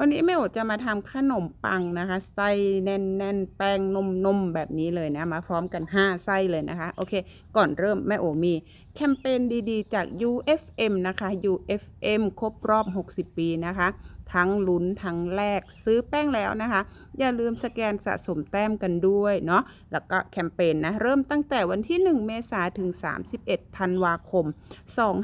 วันนี้แม่โอจะมาทำขนมปังนะคะไส้แน่นๆแป้งนมๆแบบนี้เลยนะมาพร้อมกัน 5 ไส้เลยนะคะโอเค ก่อนเริ่มแม่โอมีแคมเปญดีๆ จาก UFM นะคะ UFM ครบรอบ 60 ปีนะคะ ทั้งลุ้นทั้งแลกซื้อแป้งแล้วนะคะ อย่าลืมสแกนสะสมแต้มกันด้วยเนาะแล้วก็แคมเปญนะเริ่มตั้งแต่วันที่ 1 เมษายนถึง 31ธันวาคม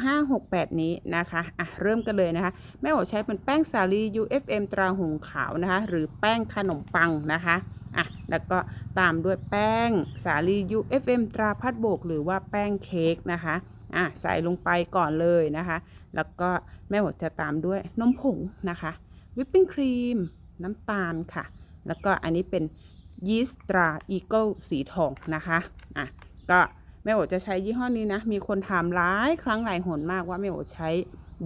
2568 นี้นะคะอะเริ่มกันเลยนะคะ แม่โอใช้เป็นแป้งสาลี UFM ตราหงขาวนะคะ หรือแป้งขนมปังนะคะอะแล้วก็ตามด้วยแป้งสาลี UFM ตราพัดโบก หรือว่าแป้งเค้กนะคะอะใส่ลงไปก่อนเลยนะคะ แล้วก็แม่โอจะตามด้วยนมผงนะคะ วิปปิ้งครีม น้ำตาลค่ะ แล้วก็อันนี้เป็นยีสต์ตราอีเกิลสีทองนะคะอะก็แม่โอจะใช้ยี่ห้อนี้นะ มีคนถามหลายครั้งหลายหนมากว่าแม่โอใช้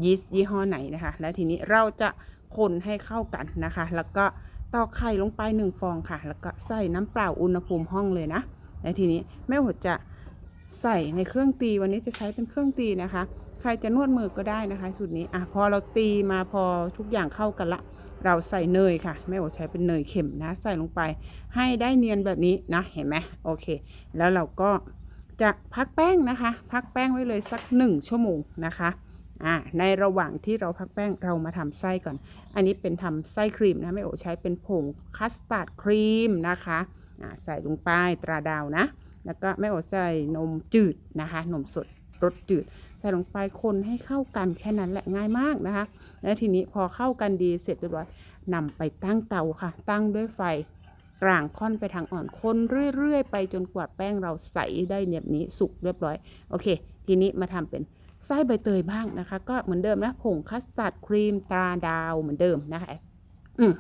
ยีสต์ยี่ห้อไหนนะคะ แล้วทีนี้เราจะคนให้เข้ากันนะคะ แล้วก็ตอกไข่ลงไปหนึ่งฟองค่ะ แล้วก็ใส่น้ำเปล่าอุณหภูมิห้องเลยนะ แล้วทีนี้แม่โอจะใส่ในเครื่องตีวันนี้จะใช้เป็นเครื่องตีนะคะ ใครจะนวดมือก็ได้นะคะสูตรนี้อะพอเราตีมาพอทุกอย่างเข้ากันละ เราใส่เนยค่ะแม่โอใช้เป็นเนยเข็มนะ ใส่ลงไป ให้ได้เนียนแบบนี้นะเห็นไหมโอเค แล้วเราก็จะพักแป้งนะคะ พักแป้งไว้เลยสักหนึ่งชั่วโมงนะคะอ่าในระหว่างที่เราพักแป้งเรามาทำไส้ก่อน อันนี้เป็นทำไส้ครีมนะแม่โอใช้เป็นผงคัสตาร์ดครีมนะคะอ่าใส่ลงไปตราดาวนะ แล้วก็แม่โอใส่นมจืดนะคะ นมสดรสจืด ใส่ลงไปคนให้เข้ากันแค่นั้นแหละง่ายมากนะคะ แล้วทีนี้พอเข้ากันดีเสร็จเรียบร้อยนำไปตั้งเตาค่ะ ตั้งด้วยไฟกลางค่อนไปทางอ่อนคนเรื่อยๆ ไปจนกว่าแป้งเราใสได้แบบนี้สุกเรียบร้อย โอเค ทีนี้มาทำเป็นไส้ใบเตยบ้างนะคะ ก็เหมือนเดิมนะผงคัสตาร์ดครีมตราดาวเหมือนเดิมนะคะอืม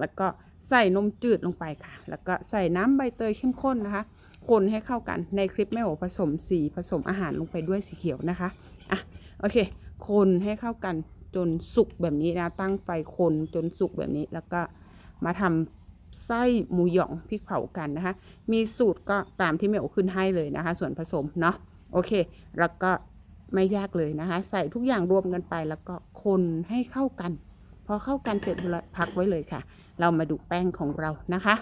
แล้วก็ใส่นมจืดลงไปค่ะ แล้วก็ใส่น้ำใบเตยเข้มข้นนะคะ คนให้เข้ากันในคลิปแม่โอผสมสีผสมอาหารลงไปด้วยสีเขียวนะคะ อะโอเค คนให้เข้ากันจนสุกแบบนี้นะ ตั้งไฟคนจนสุกแบบนี้แล้วก็มาทำไส้หมูหยองพริกเผากันนะคะ มีสูตรก็ตามที่แม่โอขึ้นให้เลยนะคะ ส่วนผสมเนาะโอเค แล้วก็ไม่ยากเลยนะคะ ใส่ทุกอย่างรวมกันไปแล้วก็คนให้เข้ากัน พอเข้ากันเสร็จแล้วพักไว้เลยค่ะ เรามาดูแป้งของเรานะคะ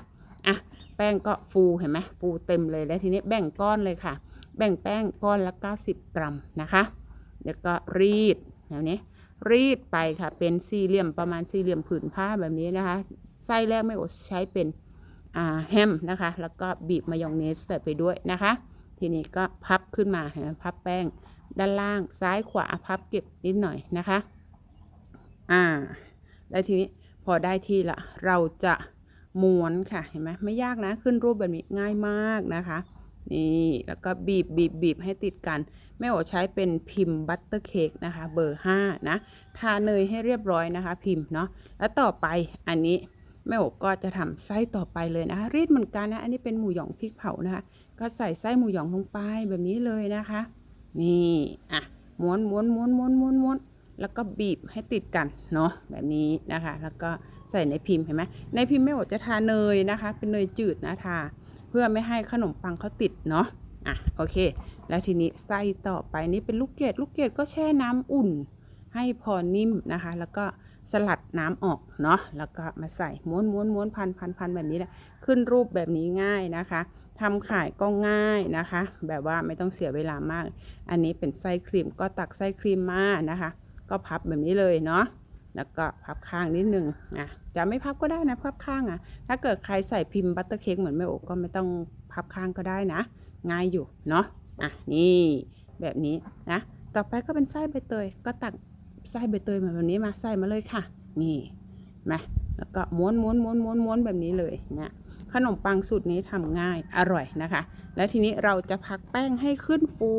อะแป้งก็ฟูเห็นไหมฟูเต็มเลยแล้วทีนี้แบ่งก้อนเลยค่ะ แบ่งแป้งก้อนละ 90 กรัมนะคะ แล้วก็รีดแบบนี้รีดไปค่ะ เป็นสี่เหลี่ยมประมาณสี่เหลี่ยมผืนผ้าแบบนี้นะคะ ไส้แรกไม่โอใช้เป็นอ่าแฮมนะคะ แล้วก็บีบมายองเนสใส่ไปด้วยนะคะ ทีนี้ก็พับขึ้นมาเห็นไหมพับแป้งด้านล่างซ้ายขวาพับเก็บนิดหน่อยนะคะ อ่า แล้วทีนี้พอได้ที่ละเราจะม้วนค่ะ เห็นไหมไม่ยากนะ ขึ้นรูปแบบนี้ง่ายมากนะคะ นี่แล้วก็บีบบีบบีบให้ติดกันแม่โอใช้เป็นพิมพ์บัตเตอร์เค้กนะคะเบอร์5นะทาเนยให้เรียบร้อยนะคะ พิมพ์เนาะแล้วต่อไปอันนี้แม่โอก็จะทำไส้ต่อไปเลยนะคะรีดเหมือนกันนะ อันนี้เป็นหมูหยองพริกเผานะคะ ก็ใส่ไส้หมูหยองลงไปแบบนี้เลยนะคะ นี่อะม้วนม้วนม้วนม้วนม้วนม้วนแล้วก็บีบให้ติดกันเนาะแบบนี้นะคะ แล้วก็ใส่ในพิมพ์เห็นไหมในพิมพ์แม่โอจะทาเนยนะคะ เป็นเนยจืดนะทา เพื่อไม่ให้ขนมปังเขาติดเนาะอะโอเค แล้วทีนี้ไส้ต่อไปนี่เป็นลูกเกดลูกเกดก็แช่น้ำอุ่น ให้พอนิ่มนะคะ แล้วก็สลัดน้ำออกเนาะแล้วก็มาใส่ม้วนม้วนม้วนพันพันพันแบบนี้แหละขึ้นรูปแบบนี้ง่ายนะคะทำขายก็ง่ายนะคะ แบบว่าไม่ต้องเสียเวลามาก อันนี้เป็นไส้ครีมก็ตักไส้ครีมมานะคะ ก็พับแบบนี้เลยเนาะแล้วก็พับข้างนิดนึงนะ จะไม่พับก็ได้นะพับข้างอะ่ะ ถ้าเกิดใครใส่พิมพ์บัตเตอร์เค้กเหมือนแม่โอก็ไม่ต้องพับข้างก็ได้นะ ง่ายอยู่เนาะอะนี่แบบนี้นะ ต่อไปก็เป็นไส้ใบเตย ก็ตักไส้ใบเตยมาแบบนี้มาใส่มาเลยค่ะ นี่มาแล้วก็ม้วนม้วนม้วนม้วนม้วนแบบนี้เลยเนี่ยขนมปังสูตรนี้ทำง่ายอร่อยนะคะ แล้วทีนี้เราจะพักแป้งให้ขึ้นฟู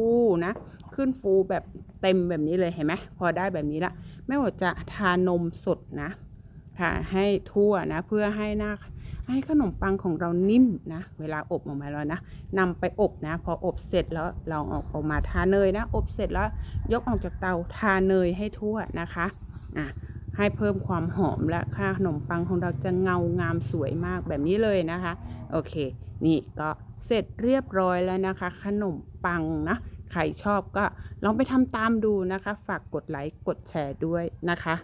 นะ ขึ้นฟูแบบเต็มแบบนี้เลยเห็นไหมพอได้แบบนี้ละแม่ว่าจะทานมสดนะ ทาให้ทั่วนะ เพื่อให้หน้าให้ขนมปังของเรานิ่มนะ เวลาอบออกมาแล้วนะนำไปอบนะ พออบเสร็จแล้วเราออกออกมาทาเนยนะ อบเสร็จแล้วยกออกจากเตาทาเนยให้ทั่วนะคะอะให้เพิ่มความหอมและค่าขนมปังของเราจะเงางามสวยมากแบบนี้เลยนะคะ โอเค นี่ก็เสร็จเรียบร้อยแล้วนะคะ ขนมปังนะ ใครชอบก็ลองไปทำตามดูนะคะ ฝากกดไลค์กดแชร์ด้วยนะคะ